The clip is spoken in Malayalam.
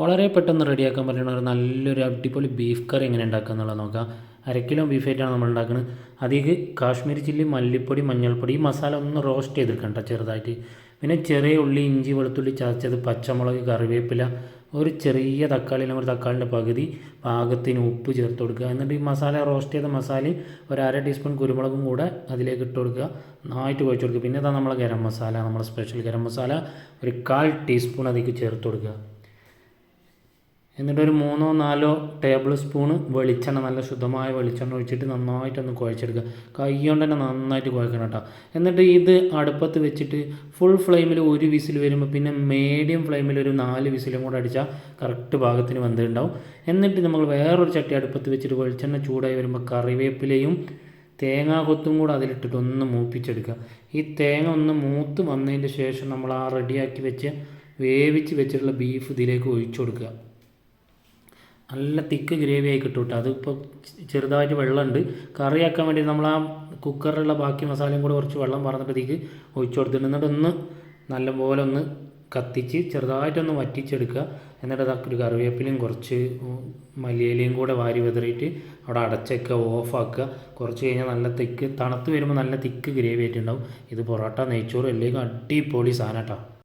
വളരെ പെട്ടെന്ന് റെഡിയാക്കാൻ പറ്റുന്ന ഒരു നല്ലൊരു അടിപൊളി ബീഫ് കറി എങ്ങനെ ഉണ്ടാക്കുക എന്നുള്ളത് നോക്കാം. അര കിലോ ബീഫ് ആയിട്ടാണ് നമ്മൾ ഉണ്ടാക്കുന്നത്. അതിലേക്ക് കാശ്മീരി ചില്ലി മല്ലിപ്പൊടി മഞ്ഞൾപ്പൊടി ഈ മസാല ഒന്ന് റോസ്റ്റ് ചെയ്തെടുക്കണ്ട ചെറുതായിട്ട്. പിന്നെ ചെറിയ ഉള്ളി ഇഞ്ചി വെളുത്തുള്ളി ചതച്ചത് പച്ചമുളക് കറിവേപ്പില ഒരു ചെറിയ തക്കാളി ഒരു തക്കാളിന്റെ പകുതി പാകത്തിന് ഉപ്പ് ചേർത്ത് കൊടുക്കുക. എന്നിട്ട് ഈ മസാല റോസ്റ്റ് ചെയ്ത മസാലയും ഒരു അര ടീസ്പൂൺ കുരുമുളകും കൂടെ അതിലേക്ക് ഇട്ട് കൊടുക്കുക. നന്നായിട്ട് കുഴച്ച് കൊടുക്കുക. പിന്നെ ഇതാ നമ്മളെ ഗരം മസാല നമ്മുടെ സ്പെഷ്യൽ ഗരം മസാല. ഒരു കാൽ ടീസ്പൂൺ അതിലേക്ക് ചേർത്ത് കൊടുക്കുക. എന്നിട്ട് ഒരു മൂന്നോ നാലോ ടേബിൾ സ്പൂണ് വെളിച്ചെണ്ണ നല്ല ശുദ്ധമായ വെളിച്ചെണ്ണ ഒഴിച്ചിട്ട് നന്നായിട്ടൊന്ന് കുഴച്ചെടുക്കുക. കൈ കൊണ്ട് തന്നെ നന്നായിട്ട് കുഴക്കണം കേട്ടോ. എന്നിട്ട് ഇത് അടുപ്പത്ത് വെച്ചിട്ട് ഫുൾ ഫ്ലെയിമിൽ ഒരു വിസിൽ വരുമ്പോൾ പിന്നെ മീഡിയം ഫ്ലെയിമിൽ ഒരു നാല് വിസിലും കൂടെ അടിച്ചാൽ കറക്റ്റ് ഭാഗത്തിന് വന്നിട്ടുണ്ടാവും എന്നിട്ട് നമ്മൾ വേറൊരു ചട്ടി അടുപ്പത്ത് വെച്ചിട്ട് വെളിച്ചെണ്ണ ചൂടായി വരുമ്പോൾ കറിവേപ്പിലയും തേങ്ങാ കൊത്തും കൂടെ അതിലിട്ടിട്ട് ഒന്ന് മൂപ്പിച്ചെടുക്കുക. ഈ തേങ്ങ ഒന്ന് മൂത്ത് വന്നതിന്റെ ശേഷം നമ്മൾ ആ റെഡിയാക്കി വെച്ച് വേവിച്ച് വെച്ചിട്ടുള്ള ബീഫ് ഇതിലേക്ക് ഒഴിച്ചു കൊടുക്കുക. നല്ല തിക്ക് ഗ്രേവി ആയി കിട്ടും കേട്ടോ. അതിപ്പോൾ ചെറുതായിട്ട് വെള്ളമുണ്ട്. കറിയാക്കാൻ വേണ്ടി നമ്മൾ ആ കുക്കറിലുള്ള ബാക്കി മസാലയും കൂടെ കുറച്ച് വെള്ളം പറഞ്ഞപ്പോഴത്തേക്ക് ഒഴിച്ചു കൊടുത്തിട്ട് എന്നിട്ട് ഒന്ന് നല്ലപോലെ ഒന്ന് കത്തിച്ച് ചെറുതായിട്ടൊന്ന് വറ്റിച്ചെടുക്കുക. എന്നിട്ട് അതൊക്കെ ഒരു കറിവേപ്പിലയും കുറച്ച് മല്ലിയിലയും കൂടെ വാരി വിതറിയിട്ട് അവിടെ അടച്ചൊക്കെ ഓഫാക്കുക. കുറച്ച് കഴിഞ്ഞാൽ നല്ല തിക്ക് തണുത്ത് വരുമ്പോൾ നല്ല തിക്ക് ഗ്രേവി ആയിട്ടുണ്ടാവും. ഇത് പൊറോട്ട നെയ്ച്ചോറ് എല്ലാം അടിപൊളി സാധനം കേട്ടോ.